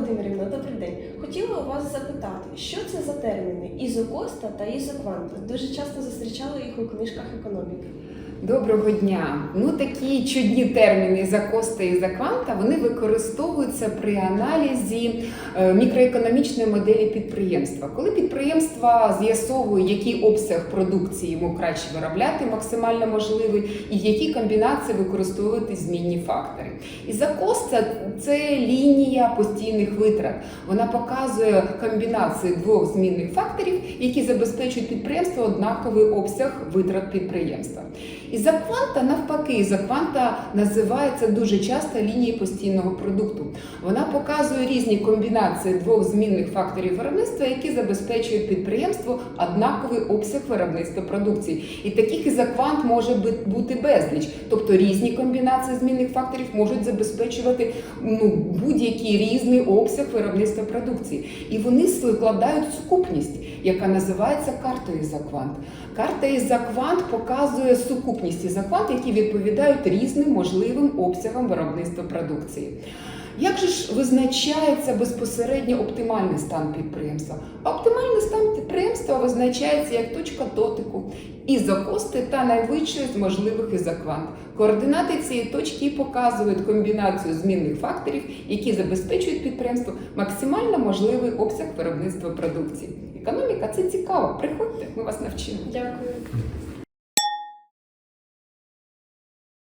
Валентина, добрий день. Хотіла у вас запитати, що це за терміни ізокоста та ізокванта? Дуже часто зустрічала їх у книжках економіки. Доброго дня. Ну такі чудні терміни за коста і за кванта вони використовуються при аналізі е, мікроекономічної моделі підприємства. Коли підприємство з'ясовує, який обсяг продукції йому краще виробляти, максимально можливий, і які комбінації використовувати змінні фактори. І за коста це лінія постійних витрат. Вона показує комбінацію двох змінних факторів, які забезпечують підприємство однаковий обсяг витрат підприємства. І за кванта навпаки, за кванта називається дуже часто лінією постійного продукту. Вона показує різні комбінації двох змінних факторів виробництва, які забезпечують підприємству однаковий обсяг виробництва продукції. І таких ізоквант може бути безліч. Тобто різні комбінації змінних факторів можуть забезпечувати ну, будь-який різний обсяг виробництва продукції. І вони складають сукупність, яка називається картою ізоквант. Карта ізоквант показує сукупність ізоквант, які відповідають різним можливим обсягам виробництва продукції. Як же ж визначається безпосередньо оптимальний стан підприємства? Оптимальний стан підприємства визначається як точка дотику ізокости та найвищої з можливих ізоквант. Координати цієї точки показують комбінацію змінних факторів, які забезпечують підприємству максимально можливий обсяг виробництва продукції. Економіка це цікаво. Приходьте, ми вас навчимо. Дякую.